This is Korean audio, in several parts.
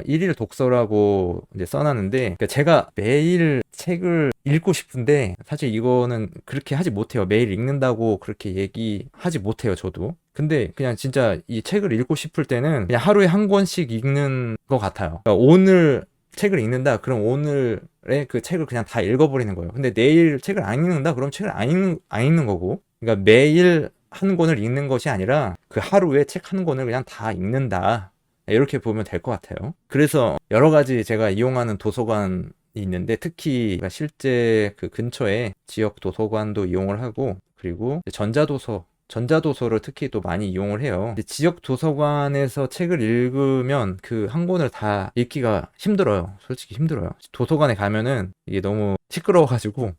어, 일일 독서라고 이제 써놨는데 그러니까 제가 매일 책을 읽고 싶은데 사실 이거는 그렇게 하지 못해요. 매일 읽는다고 그렇게 얘기하지 못해요. 저도. 근데 그냥 진짜 이 책을 읽고 싶을 때는 그냥 하루에 한 권씩 읽는 것 같아요. 그러니까 오늘 책을 읽는다. 그럼 오늘의 그 책을 그냥 다 읽어버리는 거예요. 근데 내일 책을 안 읽는다. 그럼 책을 안 읽는, 안 읽는 거고. 그러니까 매일 한 권을 읽는 것이 아니라 그 하루에 책 한 권을 그냥 다 읽는다. 이렇게 보면 될 것 같아요. 그래서 여러 가지 제가 이용하는 도서관이 있는데 특히 실제 그 근처에 지역 도서관도 이용을 하고 그리고 전자도서 전자도서를 특히 또 많이 이용을 해요. 지역 도서관에서 책을 읽으면 그 한 권을 다 읽기가 힘들어요. 솔직히 힘들어요. 도서관에 가면은 이게 너무 시끄러워가지고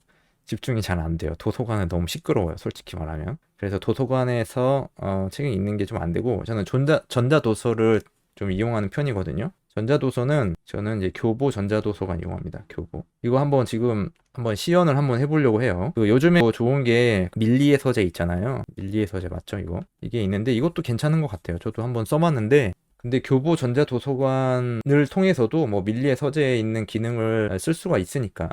집중이 잘 안 돼요. 도서관은 너무 시끄러워요. 솔직히 말하면. 그래서 도서관에서 어, 책이 읽는 게 좀 안 되고 저는 전자 전자도서를 좀 이용하는 편이거든요. 전자도서는 저는 이제 교보 전자도서관 이용합니다. 교보. 이거 한번 지금 한번 시연을 한번 해보려고 해요. 그 요즘에 뭐 좋은 게 밀리의 서재 있잖아요. 밀리의 서재 맞죠 이거? 이게 있는데 이것도 괜찮은 것 같아요. 저도 한번 써봤는데 근데 교보 전자도서관을 통해서도 뭐 밀리의 서재에 있는 기능을 쓸 수가 있으니까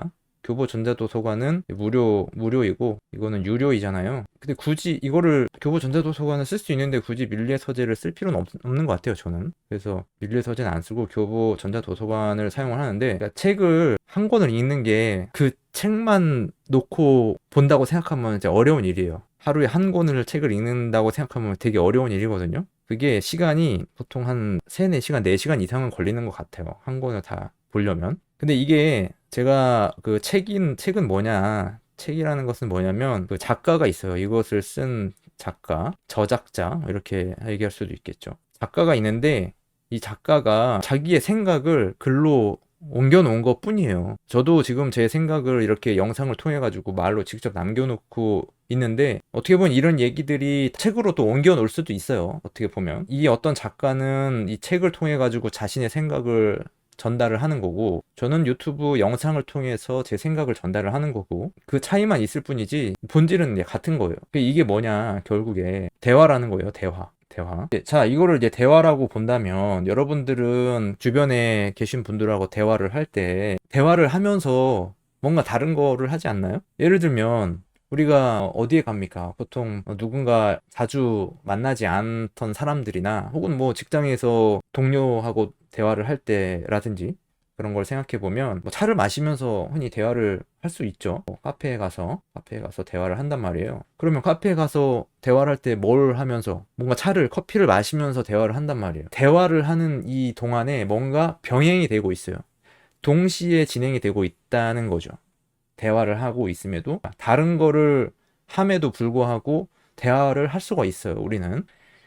교보 전자도서관은 무료 무료이고 이거는 유료이잖아요. 근데 굳이 이거를 교보 전자도서관을 쓸 수 있는데 굳이 밀리의 서재를 쓸 필요는 없, 없는 것 같아요. 저는 그래서 밀리의 서재는 안 쓰고 교보 전자도서관을 사용을 하는데 그러니까 책을 한 권을 읽는 게 그 책만 놓고 본다고 생각하면 이제 어려운 일이에요. 하루에 한 권을 책을 읽는다고 생각하면 되게 어려운 일이거든요. 그게 시간이 보통 한 3, 4시간, 4시간 이상은 걸리는 것 같아요. 한 권을 다 보려면. 근데 이게 제가 그 책인, 책은 뭐냐. 책이라는 것은 뭐냐면 그 작가가 있어요. 이것을 쓴 작가, 저작자, 이렇게 얘기할 수도 있겠죠. 작가가 있는데 이 작가가 자기의 생각을 글로 옮겨놓은 것 뿐이에요. 저도 지금 제 생각을 이렇게 영상을 통해 가지고 말로 직접 남겨놓고 있는데 어떻게 보면 이런 얘기들이 책으로 또 옮겨 놓을 수도 있어요. 어떻게 보면 이 어떤 작가는 이 책을 통해 가지고 자신의 생각을 전달을 하는 거고 저는 유튜브 영상을 통해서 제 생각을 전달을 하는 거고 그 차이만 있을 뿐이지 본질은 같은 거예요. 이게 뭐냐 결국에 대화라는 거예요. 대화. 대화. 자, 이거를 이제 대화라고 본다면 여러분들은 주변에 계신 분들하고 대화를 할 때 대화를 하면서 뭔가 다른 거를 하지 않나요? 예를 들면 우리가 어디에 갑니까? 보통 누군가 자주 만나지 않던 사람들이나 혹은 뭐 직장에서 동료하고 대화를 할 때라든지 그런 걸 생각해 보면 뭐 차를 마시면서 흔히 대화를 할 수 있죠. 뭐 카페에 가서 카페에 가서 대화를 한단 말이에요. 그러면 카페에 가서 대화를 할 때 뭘 하면서 뭔가 차를 커피를 마시면서 대화를 한단 말이에요. 대화를 하는 이 동안에 뭔가 병행이 되고 있어요. 동시에 진행이 되고 있다는 거죠. 대화를 하고 있음에도 다른 거를 함에도 불구하고 대화를 할 수가 있어요. 우리는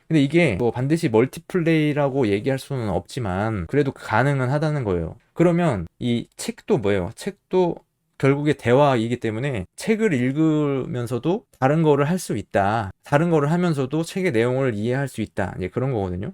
근데 이게 뭐 반드시 멀티플레이라고 얘기할 수는 없지만 그래도 가능은 하다는 거예요. 그러면 이 책도 뭐예요? 책도 결국에 대화이기 때문에 책을 읽으면서도 다른 거를 할 수 있다. 다른 거를 하면서도 책의 내용을 이해할 수 있다. 이제 그런 거거든요.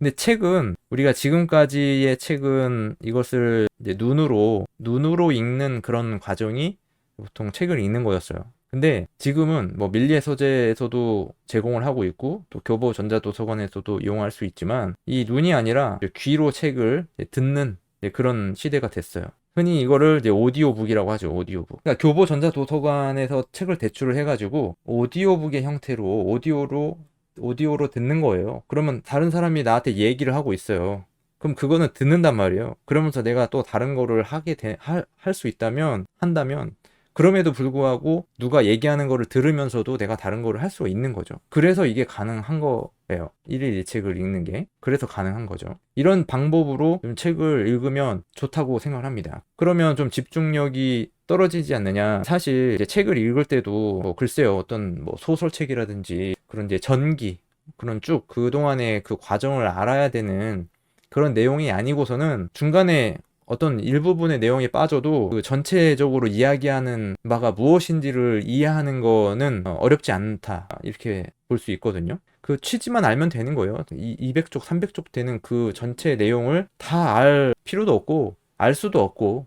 근데 책은 우리가 지금까지의 책은 이것을 눈으로 눈으로 읽는 그런 과정이 보통 책을 읽는 거였어요. 근데 지금은 뭐 밀리의 서재에서도 제공을 하고 있고 또 교보 전자도서관에서도 이용할 수 있지만 이 눈이 아니라 귀로 책을 듣는 그런 시대가 됐어요. 흔히 이거를 이제 오디오북이라고 하죠. 오디오북. 그러니까 교보 전자도서관에서 책을 대출을 해가지고 오디오북의 형태로 오디오로 오디오로 듣는 거예요. 그러면 다른 사람이 나한테 얘기를 하고 있어요. 그럼 그거는 듣는단 말이에요. 그러면서 내가 또 다른 거를 하게 할 수 있다면 한다면 그럼에도 불구하고 누가 얘기하는 거를 들으면서도 내가 다른 거를 할 수가 있는 거죠. 그래서 이게 가능한 거예요. 일일 이 책을 읽는 게. 그래서 가능한 거죠. 이런 방법으로 좀 책을 읽으면 좋다고 생각을 합니다. 그러면 좀 집중력이 떨어지지 않느냐. 사실 이제 책을 읽을 때도 뭐 글쎄요. 어떤 뭐 소설책이라든지 그런 이제 전기 그런 쭉 그동안의 그 과정을 알아야 되는 그런 내용이 아니고서는 중간에 어떤 일부분의 내용에 빠져도 그 전체적으로 이야기하는 바가 무엇인지를 이해하는 거는 어, 어렵지 않다. 이렇게 볼 수 있거든요. 그 취지만 알면 되는 거예요. 200쪽, 300쪽 되는 그 전체 내용을 다 알 필요도 없고, 알 수도 없고,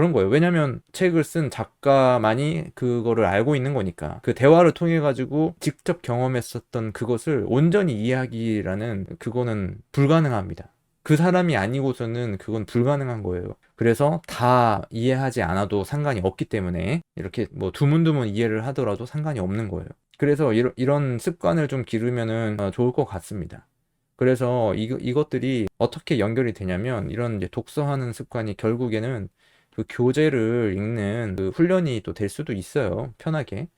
그런 거예요. 왜냐면 책을 쓴 작가만이 그거를 알고 있는 거니까. 그 대화를 통해 가지고 직접 경험했었던 그것을 온전히 이해하기라는 그거는 불가능합니다. 그 사람이 아니고서는 그건 불가능한 거예요. 그래서 다 이해하지 않아도 상관이 없기 때문에 이렇게 뭐 두문두문 이해를 하더라도 상관이 없는 거예요. 그래서 이런, 이런 습관을 좀 기르면은 어, 좋을 것 같습니다. 그래서 이, 이것들이 어떻게 연결이 되냐면 이런 독서하는 습관이 결국에는 그 교재를 읽는 그 훈련이 또 될 수도 있어요. 편하게.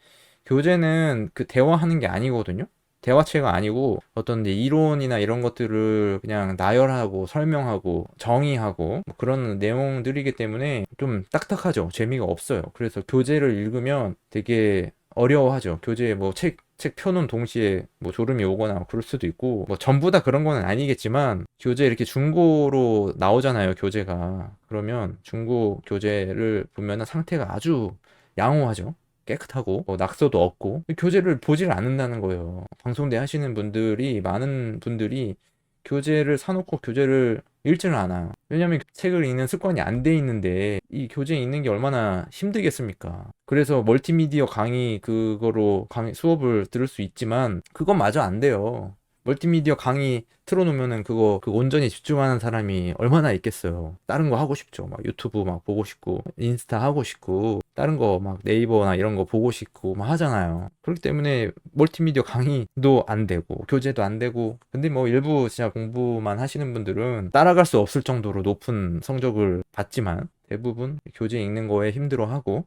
교재는 그 대화하는 게 아니거든요. 대화체가 아니고 어떤 이론이나 이런 것들을 그냥 나열하고 설명하고 정의하고 뭐 그런 내용들이기 때문에 좀 딱딱하죠. 재미가 없어요. 그래서 교재를 읽으면 되게 어려워하죠. 교재에 뭐 책, 책 펴놓은 동시에 뭐 졸음이 오거나 그럴 수도 있고, 뭐 전부 다 그런 거는 아니겠지만, 교재 이렇게 중고로 나오잖아요, 교재가. 그러면 중고 교재를 보면은 상태가 아주 양호하죠. 깨끗하고, 뭐 낙서도 없고, 교재를 보질 않는다는 거예요. 방송대 하시는 분들이, 많은 분들이 교재를 사놓고 교재를 읽지를 않아요. 왜냐면 책을 읽는 습관이 안 돼 있는데 이 교재에 있는 게 얼마나 힘들겠습니까? 그래서 멀티미디어 강의 그거로 강의 수업을 들을 수 있지만 그건 마저 안 돼요. 멀티미디어 강의 틀어놓으면은 그거 그 온전히 집중하는 사람이 얼마나 있겠어요. 다른 거 하고 싶죠. 막 유튜브 막 보고 싶고 인스타 하고 싶고 다른 거 막 네이버나 이런 거 보고 싶고 막 하잖아요. 그렇기 때문에 멀티미디어 강의도 안 되고 교재도 안 되고 근데 뭐 일부 진짜 공부만 하시는 분들은 따라갈 수 없을 정도로 높은 성적을 받지만 대부분 교재 읽는 거에 힘들어하고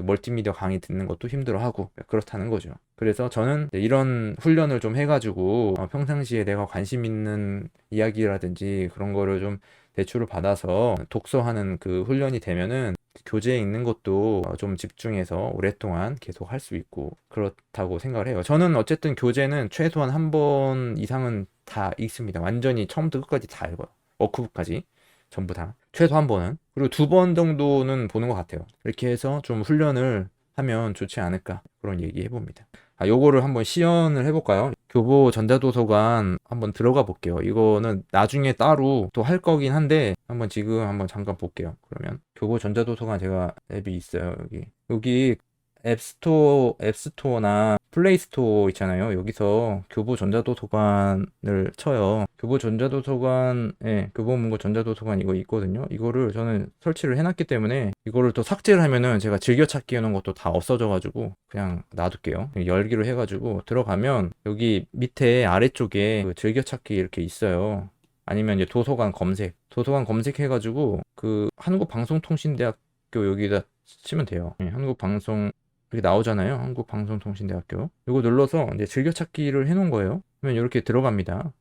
또 멀티미디어 강의 듣는 것도 힘들어하고 그렇다는 거죠. 그래서 저는 이런 훈련을 좀 해가지고 어, 평상시에 내가 관심 있는 이야기라든지 그런 거를 좀 대출을 받아서 독서하는 그 훈련이 되면은 교재에 있는 것도 어, 좀 집중해서 오랫동안 계속 할 수 있고 그렇다고 생각을 해요. 저는 어쨌든 교재는 최소한 한 번 이상은 다 읽습니다. 완전히 처음부터 끝까지 다 읽어요. 워크북까지. 전부 다. 최소 한 번은. 그리고 두 번 정도는 보는 것 같아요. 이렇게 해서 좀 훈련을 하면 좋지 않을까. 그런 얘기 해봅니다. 아, 요거를 한번 시연을 해볼까요? 교보 전자도서관 한번 들어가 볼게요. 이거는 나중에 따로 또 할 거긴 한데, 한번 지금 한번 잠깐 볼게요. 그러면. 교보 전자도서관 제가 앱이 있어요. 여기. 여기 앱스토어, 앱스토어나 플레이스토어 있잖아요. 여기서 교보 전자도서관을 쳐요. 교보 전자도서관에 교보문고 전자도서관 이거 있거든요. 이거를 저는 설치를 해놨기 때문에 이거를 또 삭제를 하면은 제가 즐겨찾기 해놓은 것도 다 없어져가지고 그냥 놔둘게요. 열기로 해가지고 들어가면 여기 밑에 아래쪽에 그 즐겨찾기 이렇게 있어요. 아니면 이제 도서관 검색, 도서관 검색해가지고 그 한국방송통신대학교 여기다 치면 돼요. 네, 한국방송 이렇게 나오잖아요. 한국방송통신대학교. 이거 눌러서 이제 즐겨찾기를 해놓은 거예요. 그러면 이렇게 들어갑니다.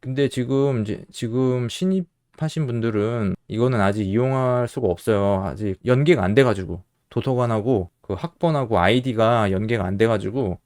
근데 지금 이제 지금 신입하신 분들은 이거는 아직 이용할 수가 없어요. 아직 연계가 안 돼가지고 도서관하고 그 학번하고 아이디가 연계가 안 돼가지고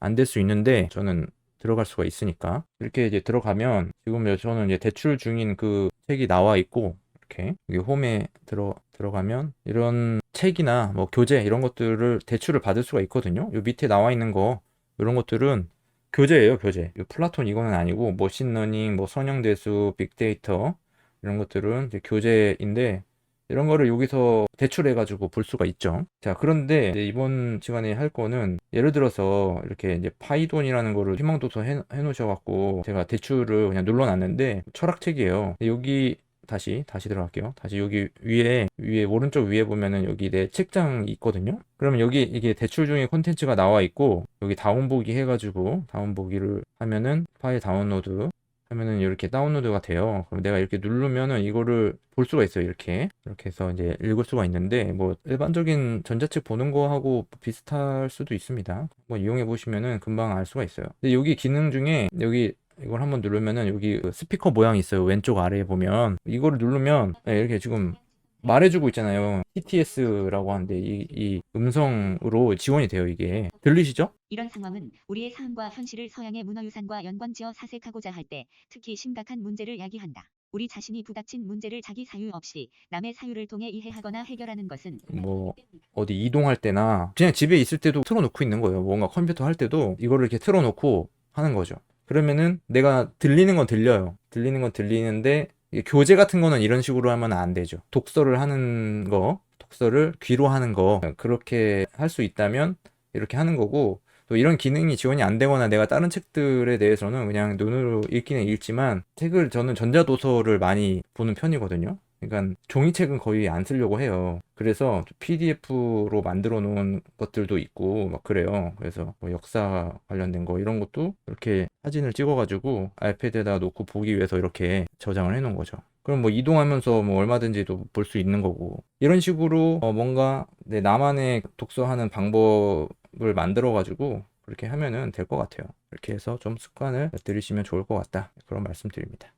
안 될 수 있는데 저는 들어갈 수가 있으니까 이렇게 이제 들어가면 지금 저는 이제 대출 중인 그 책이 나와 있고 이렇게 여기 홈에 들어 들어가면 이런 책이나 뭐 교재 이런 것들을 대출을 받을 수가 있거든요. 요 밑에 나와 있는 거 이런 것들은 교재예요, 교재. 요 플라톤 이거는 아니고 머신러닝, 뭐 선형대수, 빅데이터 이런 것들은 교재인데 이런 거를 여기서 대출해 가지고 볼 수가 있죠. 자, 그런데 이번 시간에 할 거는 예를 들어서 이렇게 이제 파이돈이라는 거를 희망도서 해, 해 놓으셔 갖고 제가 대출을 그냥 눌러 놨는데 철학책이에요. 여기 다시 다시 들어갈게요. 다시 여기 위에 위에 오른쪽 위에 보면은 여기 내 책장이 있거든요. 그러면 여기 이게 대출 중에 콘텐츠가 나와 있고 여기 다운보기 해가지고 다운보기를 하면은 파일 다운로드 하면은 이렇게 다운로드가 돼요. 그럼 내가 이렇게 누르면은 이거를 볼 수가 있어요. 이렇게 이렇게 해서 이제 읽을 수가 있는데 뭐 일반적인 전자책 보는 거하고 비슷할 수도 있습니다. 한번 이용해 보시면은 금방 알 수가 있어요. 근데 여기 기능 중에 여기 이걸 한번 누르면은 여기 그 스피커 모양이 있어요. 왼쪽 아래에 보면 이거를 누르면 네, 이렇게 지금 말해주고 있잖아요. TTS라고 하는데 이, 이 음성으로 지원이 돼요. 이게 들리시죠? 이런 상황은 우리의 삶과 현실을 서양의 문화유산과 연관지어 사색하고자 할 때 특히 심각한 문제를 야기한다. 우리 자신이 부닥친 문제를 자기 사유 없이 남의 사유를 통해 이해하거나 해결하는 것은 뭐 어디 이동할 때나 그냥 집에 있을 때도 틀어놓고 있는 거예요. 뭔가 컴퓨터 할 때도 이거를 이렇게 틀어놓고 하는 거죠. 그러면은 내가 들리는 건 들려요. 들리는 건 들리는데 교재 같은 거는 이런 식으로 하면 안 되죠. 독서를 하는 거, 독서를 귀로 하는 거 그렇게 할 수 있다면 이렇게 하는 거고 또 이런 기능이 지원이 안 되거나 내가 다른 책들에 대해서는 그냥 눈으로 읽기는 읽지만 책을 저는 전자도서를 많이 보는 편이거든요. 그러니까 종이책은 거의 안 쓰려고 해요. 그래서 PDF로 만들어 놓은 것들도 있고 막 그래요. 그래서 뭐 역사 관련된 거 이런 것도 이렇게 사진을 찍어가지고 아이패드에다 놓고 보기 위해서 이렇게 저장을 해 놓은 거죠. 그럼 뭐 이동하면서 뭐 얼마든지도 볼 수 있는 거고 이런 식으로 어 뭔가 내 나만의 독서하는 방법을 만들어 가지고 그렇게 하면은 될 것 같아요. 이렇게 해서 좀 습관을 들이시면 좋을 것 같다. 그런 말씀 드립니다.